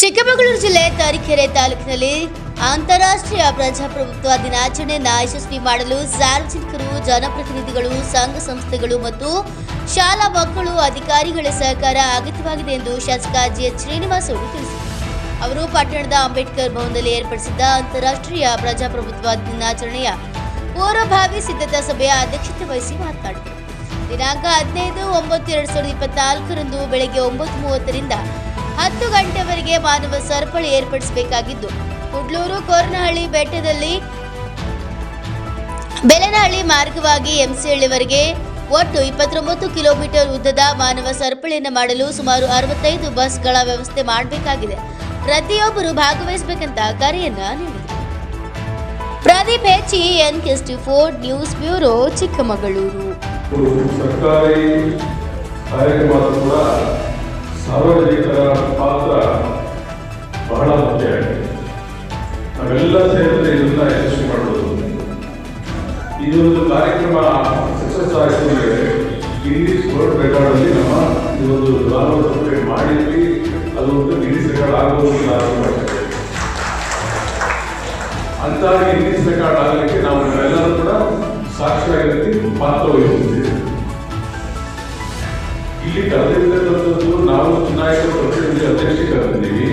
ಚಿಕ್ಕಮಗಳೂರು ಜಿಲ್ಲೆ ತರೀಕೆರೆ ತಾಲೂಕಿನಲ್ಲಿ ಅಂತಾರಾಷ್ಟ್ರೀಯ ಪ್ರಜಾಪ್ರಭುತ್ವ ದಿನಾಚರಣೆಯನ್ನ ಯಶಸ್ವಿ ಮಾಡಲು ಸಾರ್ವಜನಿಕರು, ಜನಪ್ರತಿನಿಧಿಗಳು, ಸಂಘ ಸಂಸ್ಥೆಗಳು ಮತ್ತು ಶಾಲಾ ಮಕ್ಕಳು, ಅಧಿಕಾರಿಗಳ ಸಹಕಾರ ಅಗತ್ಯವಾಗಿದೆ ಎಂದು ಶಾಸಕ ಜಿಎಚ್ ಶ್ರೀನಿವಾಸ್ ಅವರು ತಿಳಿಸಿದರು. ಅವರು ಪಟ್ಟಣದ ಅಂಬೇಡ್ಕರ್ ಭವನದಲ್ಲಿ ಏರ್ಪಡಿಸಿದ್ದ ಅಂತಾರಾಷ್ಟ್ರೀಯ ಪ್ರಜಾಪ್ರಭುತ್ವ ದಿನಾಚರಣೆಯ ಪೂರ್ವಭಾವಿ ಸಿದ್ಧತಾ ಸಭೆಯ ಅಧ್ಯಕ್ಷತೆ ವಹಿಸಿ ಮಾತನಾಡಿದರು. ದಿನಾಂಕ ಹದಿನೈದು ಒಂಬತ್ತು ಎರಡು ಸಾವಿರದ ಇಪ್ಪತ್ನಾಲ್ಕರಂದು ಬೆಳಗ್ಗೆ ಒಂಬತ್ತು ಮೂವತ್ತರಿಂದ ಹತ್ತು ಗಂಟೆವರೆಗೆ ಮಾನವ ಸರಪಳಿ ಏರ್ಪಡಿಸಬೇಕಾಗಿದ್ದು, ಕುಡ್ಲೂರು ಕೋರನಹಳ್ಳಿ ಬೆಟ್ಟದಲ್ಲಿ ಬೆಲನಹಳ್ಳಿ ಮಾರ್ಗವಾಗಿ ಎಂಸಿಹಳ್ಳಿವರೆಗೆ ಒಟ್ಟು ಇಪ್ಪತ್ತೊಂಬತ್ತು ಕಿಲೋಮೀಟರ್ ಉದ್ದದ ಮಾನವ ಸರಪಳಿಯನ್ನು ಮಾಡಲು ಸುಮಾರು ಅರವತ್ತೈದು ಬಸ್ಗಳ ವ್ಯವಸ್ಥೆ ಮಾಡಬೇಕಾಗಿದೆ. ಪ್ರತಿಯೊಬ್ಬರು ಭಾಗವಹಿಸಬೇಕಂತ ಕರೆಯನ್ನ ನೀಡಿದರು. ಪ್ರದೀಪ್ ಹೆಚ್ಚಿ next four news bureau, Chikkamagaluru. ಸರ್ಕಾರಿ ಕಾರ್ಯಕ್ರಮ ಸಾರ್ವಜನಿಕರ ಸಕ್ಸಸ್ ಆಯಿತು ಅಂದರೆ ಗಿನ್ನಿಸ್ ವರ್ಲ್ಡ್ ರೆಕಾರ್ಡಲ್ಲಿ ನಮ್ಮ ಈ ಒಂದು ಸಭೆ ಮಾಡಿದ್ವಿ. ಅದು ಒಂದು ಗಿನ್ನಿಸ್ ರೆಕಾರ್ಡ್ ಆಗೋದಿಲ್ಲ ಅಂತ ಮಾಡ್ತೇವೆ ಅಂತ ಗಿನ್ನಿಸ್ ರೆಕಾರ್ಡ್ ಆಗಲಿಕ್ಕೆ ನಾವು ಎಲ್ಲರೂ ಕೂಡ ಸಾಕ್ಷಿಯಾಗಿರ್ತೀವಿ ಪಾತ್ರ ವಹಿಸುತ್ತೇವೆ ಇಲ್ಲಿ ಕರೆದಿರ್ತಕ್ಕಂಥದ್ದು ನಾವು ಚುನಾಯಿತ ಪ್ರತಿನಿಧಿ ಅಧ್ಯಕ್ಷ ಕರೆದಿದ್ದೀವಿ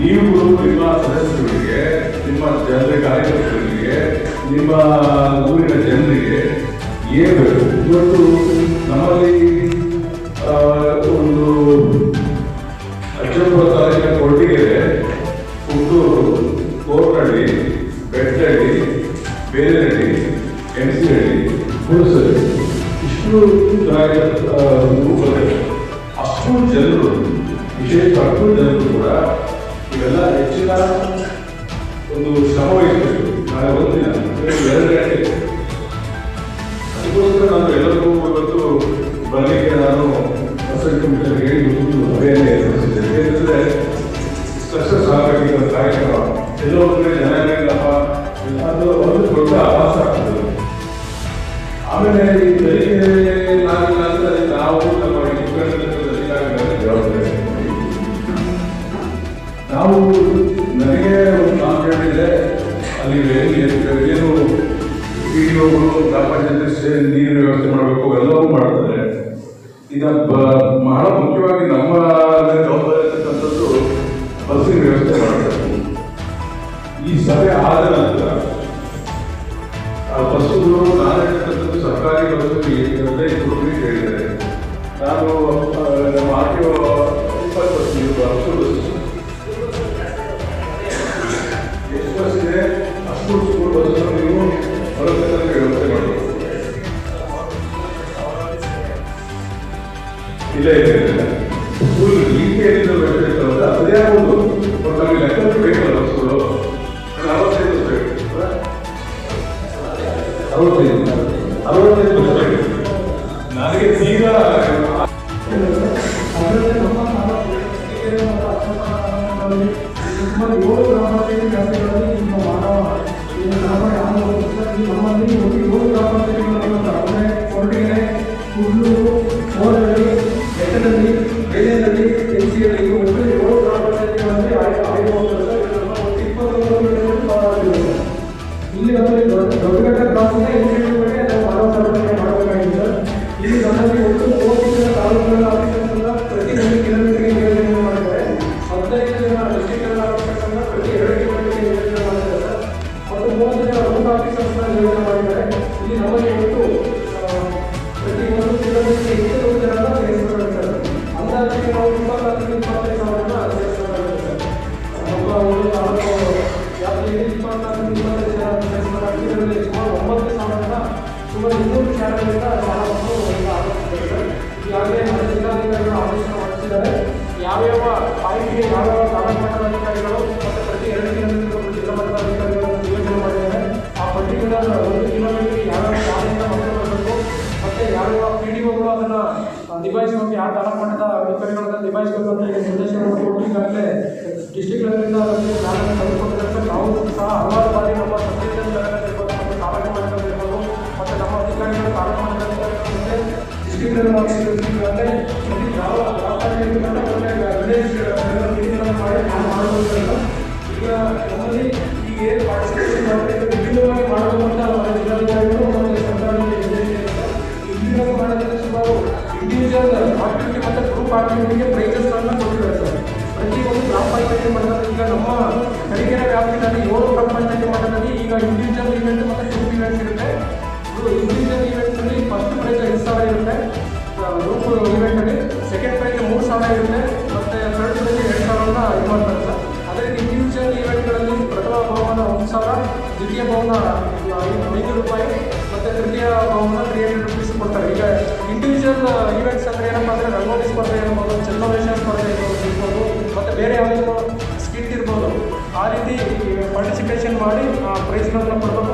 ನೀವು ನಿಮ್ಮ ಸದಸ್ಯರಿಗೆ, ನಿಮ್ಮ ಜನರ ಕಾರ್ಯಕರ್ತರಿಗೆ, ನಿಮ್ಮ ಊರಿನ ಜನರಿಗೆ ಏನು ಬೇಕು ಇವತ್ತು ನಮ್ಮಲ್ಲಿ ಒಂದು ಅಜ್ಜಪುರ ತಾಲೂಕಿನ ಕೊರಟಿಗೆರೆ ಹುಟ್ಟೂರು ಕೋರ್ನಹಳ್ಳಿ ಬೆಟ್ಟಹಳ್ಳಿ ಬೇರೆಹಳ್ಳಿ ಎಂ ಸಿ ಹಳ್ಳಿ ಹುಣಸಳ್ಳಿ ಇಷ್ಟು ರೂಪದಲ್ಲಿ ಅಷ್ಟು ಜನರು, ವಿಶೇಷ ಅಷ್ಟು ಜನರು ಕೂಡ ಇವೆಲ್ಲ ಹೆಚ್ಚಿನ ಒಂದು ಶ್ರಮ ವಹಿಸಬೇಕು. ಎಲ್ಲೋ ಕಡೆ ಅದು ಒಂದು ದೊಡ್ಡ ಆವಾಸ ಆಗ್ತದೆ. ಆಮೇಲೆ ಈ ಬೆಳಿಗ್ಗೆ ನಾವಿಲ್ಲ ನಂತರ ನಾವು ನಮ್ಮ ಅಧಿಕಾರಿಗಳ ಜವಾಬ್ದಾರಿ ನಾವು ನನಗೆ ಒಂದು ಕಾನ್ಫಿಡೆಂಟ್ ಅಲ್ಲಿ ಏನು- ಏನು ಪಿಡಿಒಗಳು ಗ್ರಾಮ ಪಂಚಾಯತ್ ಸೇ- ನೀರು ವ್ಯವಸ್ಥೆ ಮಾಡಬೇಕು ಎಲ್ಲವೂ ಮಾಡ್ತಾರೆ. ಬ- ಬಹಳ ಮುಖ್ಯವಾಗಿ ನಮ್ಮ ಜವಾಬ್ದಾರಿ ಇರ್ತಕ್ಕಂಥದ್ದು ಬಸ್ಸಿನ ವ್ಯವಸ್ಥೆ ಮಾಡಬೇಕು ಈ ಸಭೆ ಆದ ನಂತರ ಬಸ್ಸುಗಳು ನಾನು ಸರ್ಕಾರಿ ಬಸ್ಸು ಹದಿನೈದು ರೂಪಾಯಿ ಹೇಳಿದ್ದಾರೆ ನಾನು ನಮ್ಮ ಆರ್ ಟಿ ಒ ಇಪ್ಪತ್ತು ಬಸ್ ಬಸ್ಸು ಬಸ್ ಎಷ್ಟು ಬಸ್ ಇದೆ? ಅಷ್ಟು ಸ್ಕೂಲ್ ಬಸ್ಸನ್ನು ನೀವು ಬರತಕ್ಕಂಥ ವ್ಯವಸ್ಥೆ ಮಾಡಬೇಕು ಇಲ್ಲ ಇಲ್ಲ. ನನಗೆ ಈಗ ಅದರಲ್ಲಿ ನಮ್ಮ ತಾಲೂಕಿಗೆ ಮತ್ತು ಸುಮಾರು ಸುಮಾರು ಇನ್ನೂರು ಶಾಲೆಗಳಿಂದ ಸಾಲವನ್ನು ಈಗ ಆರಂಭಿಸಿದ್ದಾರೆ ಈಗಾಗಲೇ ನಮ್ಮ ಜಿಲ್ಲಾಧಿಕಾರಿಗಳು ಆದೇಶ ಹೊರಡಿಸಿದ್ದಾರೆ ಯಾವ್ಯಾವ ಯಾವ್ಯಾವ ತಾಲೂಕು ಅಧಿಕಾರಿಗಳು ಮತ್ತು ಪ್ರತಿ ಎರಡು ಕಿಲೋಮೀಟರ್ ಜಿಲ್ಲಾ ಅಧಿಕಾರಿಗಳನ್ನು ನಿಯೋಜನೆ ಮಾಡಿದ್ದಾರೆ ಆ ಪರ್ಟಿಕ್ಯುಲರ್ ಒಂದು ಕಿಲೋಮೀಟರ್ಗೆ ಯಾವ್ಯಾವ ಶಾಲೆಯಿಂದ ಮಕ್ಕಳು ಬರಬೇಕು ಮತ್ತೆ ಯಾವ್ಯಾವ ಪಿ ಡಿ ಒಗಳು ಅದನ್ನು ನಿಭಾಯಿಸಬೇಕು ಯಾವ ತಾಲೂಕು ಮಟ್ಟದ ಅಧಿಕಾರಿಗಳನ್ನ ಈಗ ನಿರ್ದೇಶನವನ್ನು ಕೊಟ್ಟು ಈಗಾಗಲೇ ಡಿಸ್ಟಿಕ್ ಲೆವೆಲಿಂದ ನಾವು ಸಹ ಹಲವಾರು ಬಾರಿ ನಮ್ಮ ಇರ್ಬೋದು ತಾಲೂಕು ನಮ್ಮ ಅಧಿಕಾರಿಗಳು ನಾವು ಮಾಡೋದಿಲ್ಲ. ಈಗ ಏನು ಪಾರ್ಟಿಸಿಪೇಷನ್ ಮಾಡಬೇಕು ವಿಭಿನ್ನವಾಗಿ ಮಾಡಬೇಕು ಅಂತ ನಮ್ಮ ಜಿಲ್ಲಾಧಿಕಾರಿಗಳು ಇಂಡಿವಿಜುವಲ್ ಮತ್ತು ಗ್ರೂಪ್ ಆಕ್ಟಿವಿಟಿಗೆ ಪ್ರೈಸಸ್ಗಳನ್ನು ಕೊಟ್ಟಿದ್ದಾರೆ ಸರ್ ಪ್ರತಿಯೊಂದು ಗ್ರಾಮ ಪಂಚಾಯತಿ ನಮ್ಮ ಕರಿಗೆರೆ ವ್ಯಾಪ್ತಿನಲ್ಲಿ ಏಳು ಗ್ರಾಮ ಪಂಚಾಯತಿ ಈಗ ಇಂಡಿವಿಜುವಲ್ ಇವೆಂಟ್ ಮತ್ತು ಗ್ರೂಪ್ ಇವೆಂಟ್ಸ್ ಇರುತ್ತೆ ಇಂಡಿವಿಜುವಲ್ ಈವೆಂಟ್ನಲ್ಲಿ ಫಸ್ಟ್ ಪ್ರೈಸ್ ಐದು ಸಾವಿರ ಇರುತ್ತೆ ಗ್ರೂಪ್ ಇವೆಂಟಲ್ಲಿ ಸೆಕೆಂಡ್ ಪ್ರೈಸ್ ಮೂರು ಸಾವಿರ ಇರುತ್ತೆ ಮತ್ತು ಥರ್ಡ್ ಪ್ರೈಸ್ ಎರಡು ಸಾವಿರನ ಇದು ಮಾಡ್ತಾರೆ ಸರ್ ಅದೇ ರೀತಿ ಇಂಡಿವಿಜುವಲ್ ಈವೆಂಟ್ಗಳಲ್ಲಿ ಪ್ರಥಮ ಬಹುಮಾನ ಒಂದು ಸಾವಿರ ದ್ವಿತೀಯ ಬಹುಮಾನ ಐದು ರೂಪಾಯಿ ಮತ್ತು ತೃತೀಯ ಬಹುಮಾನ ತ್ರೀ ಹಂಡ್ರೆಡ್ ರುಪೀಸ್ ಕೊಡ್ತಾರೆ. ಈಗ ಇಂಡಿವಿಜುವಲ್ ಈವೆಂಟ್ಸ್ ಅಂದರೆ ಏನಪ್ಪ ಅಂದರೆ ರಂಗೋಲಿ ಸ್ಪರ್ಧೆ ಇರ್ಬೋದು ಛಂದೋವೇಷ ಸ್ಪರ್ಧೆ ಇರ್ಬೋದು ಮತ್ತು ಬೇರೆ ಯಾವುದೋ ಸ್ಕಿಟ್ ಇರ್ಬೋದು. ಆ ರೀತಿ ಪಾರ್ಟಿಸಿಪೇಷನ್ ಮಾಡಿ, ಆ ಪ್ರೈಸ್ಗಳನ್ನ ಕೊಡಬೇಕು